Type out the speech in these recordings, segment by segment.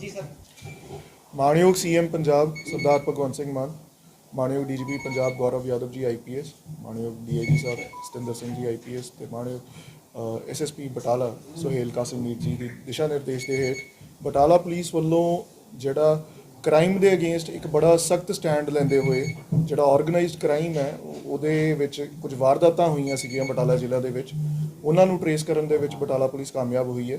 ਜੀ ਸਰ। ਮਾਣਯੋਗ ਸੀਐਮ ਪੰਜਾਬ ਸਰਦਾਰ ਭਗਵੰਤ ਸਿੰਘ ਮਾਨ, ਮਾਣਯੋਗ ਡੀਜੀਪੀ ਪੰਜਾਬ ਗੌਰਵ ਯਾਦਵ ਜੀ ਆਈਪੀਐਸ ਮਾਣਯੋਗ ਡੀਆਈਜੀ ਸਾਹਿਬ ਸਤਿੰਦਰ ਸਿੰਘ ਜੀ ਆਈਪੀਐਸ ਤੇ ਮਾਣਯੋਗ ਐਸਐਸਪੀ ਬਟਾਲਾ ਸੁਹੇਲ ਕਾਸਿਮਨੀਰ ਜੀ ਦੀ ਦਿਸ਼ਾ ਨਿਰਦੇਸ਼ ਦੇ ਹੇਠ ਬਟਾਲਾ ਪੁਲਿਸ ਵੱਲੋਂ ਜਿਹੜਾ ਕ੍ਰਾਈਮ ਦੇ ਅਗੇਂਸਟ ਇੱਕ ਬੜਾ ਸਖਤ ਸਟੈਂਡ ਲੈਂਦੇ ਹੋਏ ਜਿਹੜਾ ਆਰਗੇਨਾਈਜ਼ਡ ਕ੍ਰਾਈਮ ਹੈ ਉਹਦੇ ਵਿੱਚ ਕੁਝ ਵਾਰਦਾਤਾਂ ਹੋਈਆਂ ਸੀਗੀਆਂ ਬਟਾਲਾ ਜ਼ਿਲ੍ਹਾ ਦੇ ਵਿੱਚ। ਉਹਨਾਂ ਨੂੰ ਟਰੇਸ ਕਰਨ ਦੇ ਵਿੱਚ ਬਟਾਲਾ ਪੁਲਿਸ ਕਾਮਯਾਬ ਹੋਈ ਹੈ।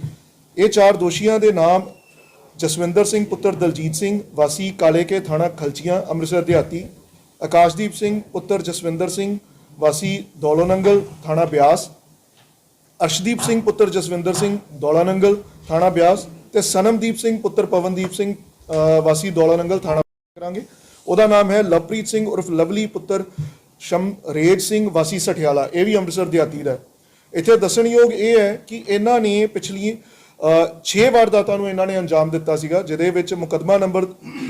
ਇਹ ਚਾਰ ਦੋਸ਼ੀਆਂ ਦੇ ਨਾਮ ਜਸਵਿੰਦਰ ਸਿੰਘ, ਪੁੱਤਰ ਦਲਜੀਤ ਸਿੰਘ, ਵਾਸੀ ਕਾਲੇਕੇ ਥਾਣਾ ਖਲਚੀਆਂ, ਅੰਮ੍ਰਿਤਸਰ, ਦਿਹਾਤੀ। ਆਕਾਸ਼ਦੀਪ ਸਿੰਘ, ਪੁੱਤਰ ਜਸਵਿੰਦਰ ਸਿੰਘ, ਵਾਸੀ ਦੌਲੋਨੰਗਲ, ਥਾਣਾ ਬਿਆਸ। ਅਰਸ਼ਦੀਪ ਸਿੰਘ, ਪੁੱਤਰ ਜਸਵਿੰਦਰ ਸਿੰਘ, ਦੌਲਾਨੰਗਲ, ਥਾਣਾ ਬਿਆਸ ਤੇ ਸਨਮਦੀਪ ਸਿੰਘ, ਪੁੱਤਰ ਪਵਨਦੀਪ ਸਿੰਘ ਵਾਸੀ ਦੌਲਾਨੰਗਲ, ਥਾਣਾ ਕਰਾਂਗੇ। ਉਹਦਾ ਨਾਮ ਹੈ ਲਵਪ੍ਰੀਤ ਸਿੰਘ ਉਰਫ ਲਵਲੀ, ਪੁੱਤਰ ਸ਼ਮਰੇਜ ਸਿੰਘ, ਵਾਸੀ ਸਠਿਆਲਾ। ਇਹ ਵੀ ਅੰਮ੍ਰਿਤਸਰ, ਦਿਹਾਤੀ ਦਾ ਇੱਥੇ ਦੱਸਣਯੋਗ ਇਹ ਹੈ ਕਿ ਇਹਨਾਂ ਨੇ ਪਿਛਲੀ 6 ਵਾਰਦਾਤਾਂ ਨੂੰ ਇਹਨਾਂ ਨੇ ਅੰਜਾਮ ਦਿੱਤਾ ਸੀਗਾ ਜਿਹਦੇ ਵਿੱਚ ਮੁਕਦਮਾ ਨੰਬਰ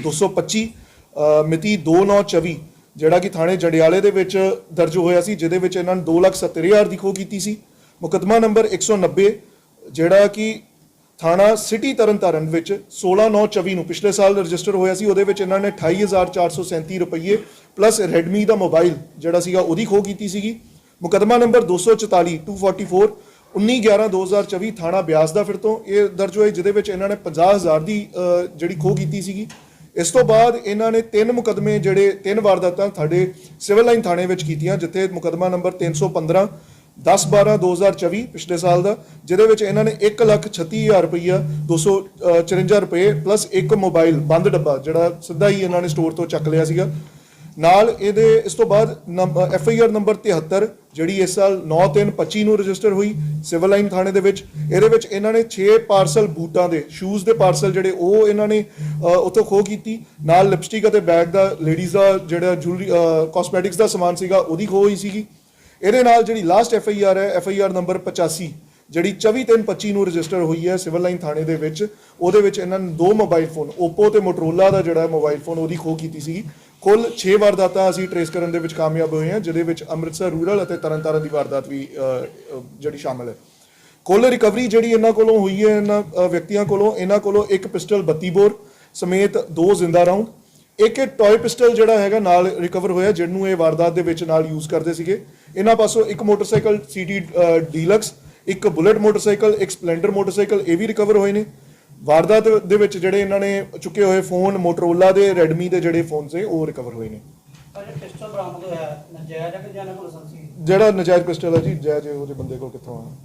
225 ਅ, ਮਿਤੀ 2924 ਜਿਹੜਾ ਕਿ ਥਾਣੇ ਜੰਡਿਆਲੇ ਦੇ ਵਿੱਚ ਦਰਜ ਹੋਇਆ ਸੀ ਜਿਹਦੇ ਵਿੱਚ ਇਹਨਾਂ ਨੇ 270000 ਦੀ ਖੋਹ ਕੀਤੀ ਸੀ। ਮੁਕਦਮਾ ਨੰਬਰ 190 ਜਿਹੜਾ ਕਿ ਥਾਣਾ ਸਿਟੀ ਤਰਨਤਾਰਨ ਵਿੱਚ 16924 ਨੂੰ ਪਿਛਲੇ ਸਾਲ ਰਜਿਸਟਰ ਹੋਇਆ ਸੀ ਉਹਦੇ ਵਿੱਚ ਇਹਨਾਂ ਨੇ 28437 ਰੁਪਏ ਪਲੱਸ ਰੈਡਮੀ ਦਾ ਮੋਬਾਈਲ ਜਿਹੜਾ ਸੀਗਾ ਉਹਦੀ ਖੋਹ ਕੀਤੀ ਸੀਗੀ। ਮੁਕਦਮਾ ਨੰਬਰ 244 244 19/11/2024 ਥਾਣਾ ਬਿਆਸ ਦਾ ਫਿਰ ਤੋਂ ਇਹ ਦਰਜ ਹੋਇਆ, ਜਿਹਦੇ ਵਿੱਚ ਇਹਨਾਂ ਨੇ 50000 ਦੀ ਜਿਹੜੀ ਖੋਹ ਕੀਤੀ ਸੀਗੀ। ਇਸ ਤੋਂ ਬਾਅਦ ਇਹਨਾਂ ਨੇ ਤਿੰਨ ਮੁਕਦਮੇ ਜਿਹੜੇ, ਤਿੰਨ ਵਾਰਦਾਤਾਂ ਸਾਡੇ ਸਿਵਲ ਲਾਈਨ ਥਾਣੇ ਵਿੱਚ ਕੀਤੀਆਂ, ਜਿੱਥੇ ਮੁਕਦਮਾ ਨੰਬਰ 315 10 12 2024 ਪਿਛਲੇ ਸਾਲ ਦਾ, ਜਿਹਦੇ ਵਿੱਚ ਇਹਨਾਂ ਨੇ 136000 ਰੁਪਈਆ 254 ਰੁਪਏ ਪਲੱਸ ਇੱਕ ਮੋਬਾਈਲ ਬੰਦ ਡੱਬਾ, ਜਿਹੜਾ ਸਿੱਧਾ ਹੀ ਇਹਨਾਂ ਨੇ ਸਟੋਰ ਤੋਂ ਚੱਕ ਲਿਆ ਸੀਗਾ। ਨਾਲ ਇਹਦੇ ਇਸ ਤੋਂ ਬਾਅਦ ਐਫ ਆਈ ਆਰ ਨੰਬਰ 73 ਜਿਹੜੀ ਇਸ ਸਾਲ 9/3/25 ਨੂੰ ਰਜਿਸਟਰ ਹੋਈ ਸਿਵਲ ਲਾਈਨ ਥਾਣੇ ਦੇ ਵਿੱਚ, ਇਹਦੇ ਵਿੱਚ ਇਹਨਾਂ ਨੇ 6 ਪਾਰਸਲ ਬੂਟਾਂ ਦੇ ਸ਼ੂਜ਼ ਦੇ ਪਾਰਸਲ ਜਿਹੜੇ ਉਹ ਇਹਨਾਂ ਨੇ ਉੱਥੋਂ ਖੋਹ ਕੀਤੀ। ਨਾਲ ਲਿਪਸਟਿਕ ਅਤੇ ਬੈਗ ਦਾ ਲੇਡੀਜ਼ ਦਾ ਜਿਹੜਾ ਜੁਐਲਰੀ ਕਾਸਮੈਟਿਕਸ ਦਾ ਸਮਾਨ ਸੀਗਾ, ਉਹਦੀ ਖੋਹ ਹੋਈ ਸੀਗੀ। ਇਹਦੇ ਨਾਲ ਜਿਹੜੀ ਲਾਸਟ ਐਫ ਆਈ ਆਰ ਹੈ ਐਫ ਆਈ ਆਰ ਨੰਬਰ 85 ਜਿਹੜੀ 24/3/25 ਨੂੰ ਰਜਿਸਟਰ ਹੋਈ ਹੈ ਸਿਵਲ ਲਾਈਨ ਥਾਣੇ ਦੇ ਵਿੱਚ, ਉਹਦੇ ਵਿੱਚ ਇਹਨਾਂ ਨੇ ਦੋ ਮੋਬਾਈਲ ਫੋਨ, Oppo ਤੇ Motorola ਦਾ ਜਿਹੜਾ ਮੋਬਾਈਲ ਫੋਨ ਉਹਦੀ ਖੋਹ ਕੀਤੀ ਸੀ ਕੁੱਲ 6 ਵਾਰਦਾਤਾਂ ਅਸੀਂ ਟਰੇਸ ਕਰਨ ਦੇ ਵਿੱਚ ਕਾਮਯਾਬ ਹੋਏ ਹਾਂ, ਜਿਹਦੇ ਵਿੱਚ ਅੰਮ੍ਰਿਤਸਰ ਰੂਰਲ ਅਤੇ ਤਰਨਤਾਰਨ ਦੀ ਵਾਰਦਾਤ ਵੀ ਜਿਹੜੀ ਸ਼ਾਮਲ ਹੈ। ਕੁੱਲ ਰਿਕਵਰੀ ਜਿਹੜੀ ਇਹਨਾਂ ਕੋਲੋਂ ਹੋਈ ਹੈ, ਇਹਨਾਂ ਵਿਅਕਤੀਆਂ ਕੋਲੋਂ, ਇਹਨਾਂ ਕੋਲੋਂ ਇੱਕ ਪਿਸਟਲ 32 ਬੋਰ ਸਮੇਤ ਦੋ ਜ਼ਿੰਦਾ ਰਾਉਂਡ। ਇੱਕ ਇਹ ਟੌਏ ਪਿਸਟਲ ਜਿਹੜਾ ਹੈਗਾ ਨਾਲ ਰਿਕਵਰ ਹੋਇਆ, ਜਿਹਨੂੰ ਇਹ ਵਾਰਦਾਤ ਦੇ ਵਿੱਚ ਨਾਲ ਯੂਜ਼ ਕਰਦੇ ਸੀਗੇ। ਇਹਨਾਂ ਪਾਸੋਂ ਇੱਕ ਮੋਟਰਸਾਈਕਲ ਸੀਟੀ ਡੀਲਕਸ ਇੱਕ ਬੁਲਟ ਮੋਟਰਸਾਈਕਲ ਇੱਕ ਸਪਲੈਂਡਰ ਮੋਟਰਸਾਈਕਲ ਇਹ ਵੀ ਰਿਕਵਰ ਹੋਏ ਨੇ। ਵਾਰਦਾਤ ਦੇ ਵਿੱਚ ਜਿਹੜੇ ਇਹਨਾਂ ਨੇ ਚੁੱਕੇ ਹੋਏ ਫੋਨ ਮੋਟਰੋਲਾ ਦੇ ਰੈਡਮੀ ਦੇ ਜਿਹੜੇ ਫੋਨ ਸੀ ਉਹ ਰਿਕਵਰ ਹੋਏ ਨੇ। ਹੈ, ਹੈ ਜਿਹੜਾ ਨਜਾਇਜ਼ ਪਿਸਟਲ ਹੈ ਜੀ ਜਾਇਜ਼ ਉਹਦੇ ਬੰਦੇ ਕੋਲ ਕਿੱਥੋਂ ਆਇਆ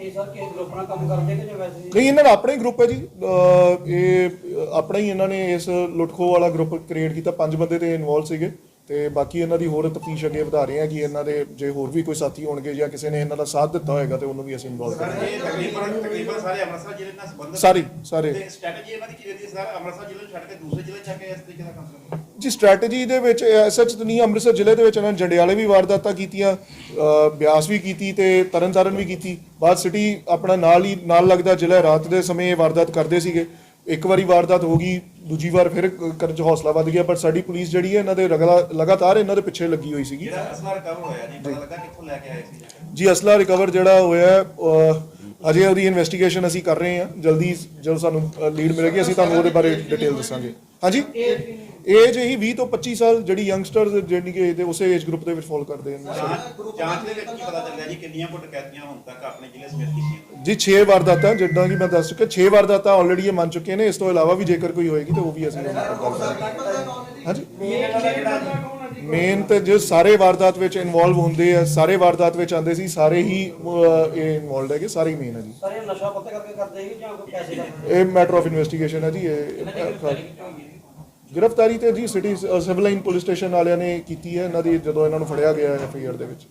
ਇਹ ਸਰ ਕਿਸੇ ਗਰੁੱਪ ਨਾਲ ਕੰਮ ਕਰਦੇ ਕਿ ਜਾਂ ਵੈਸੇ ਹੀ? ਨਹੀਂ ਇਹਨਾਂ ਦਾ ਆਪਣਾ ਹੀ ਗਰੁੱਪ ਹੈ ਜੀ। ਅਹ ਇਹ ਆਪਣਾ ਹੀ ਇਹਨਾਂ ਨੇ ਇਸ ਲੁੱਟਖੋ ਵਾਲਾ ਗਰੁੱਪ ਕ੍ਰੀਏਟ ਕੀਤਾ। ਪੰਜ ਬੰਦੇ ਤੇ ਇਨਵੋਲਵ ਸੀਗੇ। ਤੇ ਬਾਕੀ ਇਹਨਾਂ ਦੀ ਹੋਰ ਤਫਤੀਸ਼ ਅੱਗੇ ਵਧਾ ਰਹੇ ਹਾਂ ਕਿ ਇਹਨਾਂ ਦੇ ਜੇ ਹੋਰ ਵੀ ਕੋਈ ਸਾਥੀ ਹੋਣਗੇ ਜਾਂ ਕਿਸੇ ਨੇ ਇਹਨਾਂ ਦਾ ਸਾਥ ਦਿੱਤਾ ਹੋਏਗਾ ਤੇ ਉਹਨੂੰ ਵੀ ਅਸੀਂ ਇਨਵੋਲਵ ਕਰਾਂਗੇ। ਤਕਰੀਬਨ ਤਕਰੀਬਨ ਸਾਰੇ ਅੰਮ੍ਰਿਤਸਰ ਜ਼ਿਲ੍ਹੇ ਨਾਲ ਸੰਬੰਧਿਤ ਸਾਰੇ ਸਾਰੇ। ਤੇ ਸਟ੍ਰੈਟਜੀ ਇਹਨਾਂ ਦੀ ਕੀ ਰਹੀ ਹੈ ਸਰ ਅੰਮ੍ਰਿਤਸਰ ਜ਼ਿਲ੍ਹੇ ਨੂੰ ਛੱਡ ਕੇ ਦੂਸਰੇ ਜ਼ਿਲ੍ਹੇ ਜਾ ਕੇ ਇਸ ਤਰੀਕੇ ਦਾ ਕੰਮ ਕਰਨਾ ਜੀ ਸਟ੍ਰੈਟਜੀ ਦੇ ਵਿੱਚ ਸੱਚ ਤਾਂ ਨਹੀਂ ਅੰਮ੍ਰਿਤਸਰ ਜ਼ਿਲ੍ਹੇ ਦੇ ਵਿੱਚ ਇਹਨਾਂ ਨੇ ਜੰਡਿਆਲੇ ਵੀ ਵਾਰਦਾਤਾਂ ਕੀਤੀਆਂ ਬਿਆਸ ਵੀ ਕੀਤੀ ਤੇ ਤਰਨਤਾਰਨ ਵੀ ਕੀਤੀ। ਬਾਅਦ ਸਿਟੀ ਆਪਣਾ ਨਾਲ ਹੀ ਨਾਲ ਲੱਗਦਾ ਜ਼ਿਲ੍ਹਾ ਰਾਤ ਦੇ ਸਮੇਂ ਇਹ ਵਾਰਦਾਤ ਕਰਦੇ ਸੀਗੇ। ਇੱਕ ਵਾਰੀ ਵਾਰਦਾਤ ਹੋ ਗਈ ਦੂਜੀ ਵਾਰ ਫਿਰ ਕਰਨ 'ਚ ਹੌਸਲਾ ਵੱਧ ਗਿਆ ਪਰ ਸਾਡੀ ਪੁਲਿਸ ਜਿਹੜੀ ਹੈ ਇਹਨਾਂ ਦੇ ਰਗਲਾ- ਲਗਾਤਾਰ ਇਹਨਾਂ ਦੇ ਪਿੱਛੇ ਲੱਗੀ ਹੋਈ ਸੀਗੀ। ਜਿਹੜਾ ਅਸਲਾ ਰਿਕਵਰ ਹੋਇਆ ਜੀ ਪਤਾ ਲੱਗਾ ਕਿੱਥੋਂ ਲੈ ਕੇ ਆਏ ਸੀ? ਜੀ ਅਸਲਾ ਰਿਕਵਰ ਜਿਹੜਾ ਹੋਇਆ ਅਜੇ ਉਹਦੀ ਇਨਵੈਸਟੀਗੇਸ਼ਨ ਅਸੀਂ ਕਰ ਰਹੇ ਹਾਂ। ਜਲਦੀ ਜਦੋਂ ਸਾਨੂੰ ਲੀਡ ਮਿਲੇਗੀ ਅਸੀਂ ਤੁਹਾਨੂੰ ਉਹਦੇ ਬਾਰੇ ਡਿਟੇਲ ਦੱਸਾਂਗੇ। ਹਾਂਜੀ? ਏਜ ਇਹੀ 20 ਤੋਂ 25 ਸਾਲ ਜਿਹੜੀ ਯੰਗਸਟਰਸ ਜਿਹੜੀ ਕਿ ਇਹਦੇ ਉਸੇ ਏਜ ਗਰੁੱਪ ਦੇ ਵਿੱਚ ਫਾਲ ਕਰਦੇ ਨੇ ਜਾਂਚ ਦੇ ਵਿੱਚ ਕੀ ਪਤਾ ਚੱਲਿਆ ਜੀ ਕਿੰਨੀਆਂ ਕੁ ਡਕੈਤੀਆਂ ਹੁਣ ਤੱਕ ਆਪਣੇ ਜ਼ਿਲ੍ਹੇ ਸਮੇਤ ਕੀਤੀਆਂ ਜੀ 6 ਵਾਰਦਾਤਾਂ ਜਿੱਦਾਂ ਕਿ ਮੈਂ ਦੱਸ ਚੁੱਕਿਆ 6 ਵਾਰਦਾਤਾਂ ਆਲਰੇਡੀ ਇਹ ਮੰਨ ਚੁੱਕੇ ਨੇ ਇਸ ਤੋਂ ਇਲਾਵਾ ਵੀ ਜੇਕਰ ਕੋਈ ਹੋਏਗੀ ਤਾਂ ਉਹ ਵੀ ਅਸੀਂ ਹਾਂਜੀ? ਮੇਨ ਤੇ ਜੋ ਸਾਰੇ ਵਾਰਦਾਤ ਵਿੱਚ ਇਨਵੋਲਵ ਹੁੰਦੇ ਆ ਸਾਰੇ ਵਾਰਦਾਤ ਵਿੱਚ ਆਉਂਦੇ ਸੀ ਸਾਰੇ ਹੀ ਇਹ ਇਨਵੋਲਡ ਹੈਗੇ ਸਾਰੇ ਹੀ ਮੇਨ ਹੈ ਜੀ। ਸਰ ਇਹ ਨਸ਼ਾ ਪੱਤੇ ਕਰਕੇ ਕਰਦੇ ਸੀ ਜਾਂ ਕੋਈ ਪੈਸੇ ਕਰਕੇ ਇਹ ਮੈਟਰ ਆਫ ਇਨਵੈਸਟੀਗੇਸ਼ਨ ਹੈ ਜੀ ਇਹ ਗ੍ਰਿਫਤਾਰੀ ਤੇ ਜੀ city civil line police station ਵਾਲਿਆਂ ਨੇ ਕੀਤੀ ਹੈ। ਇਹਨਾਂ ਦੀ ਜਦੋਂ ਇਹਨਾਂ ਨੂੰ ਫੜਿਆ ਗਿਆ ਐਫ ਆਈ ਆਰ ਦੇ ਵਿੱਚ।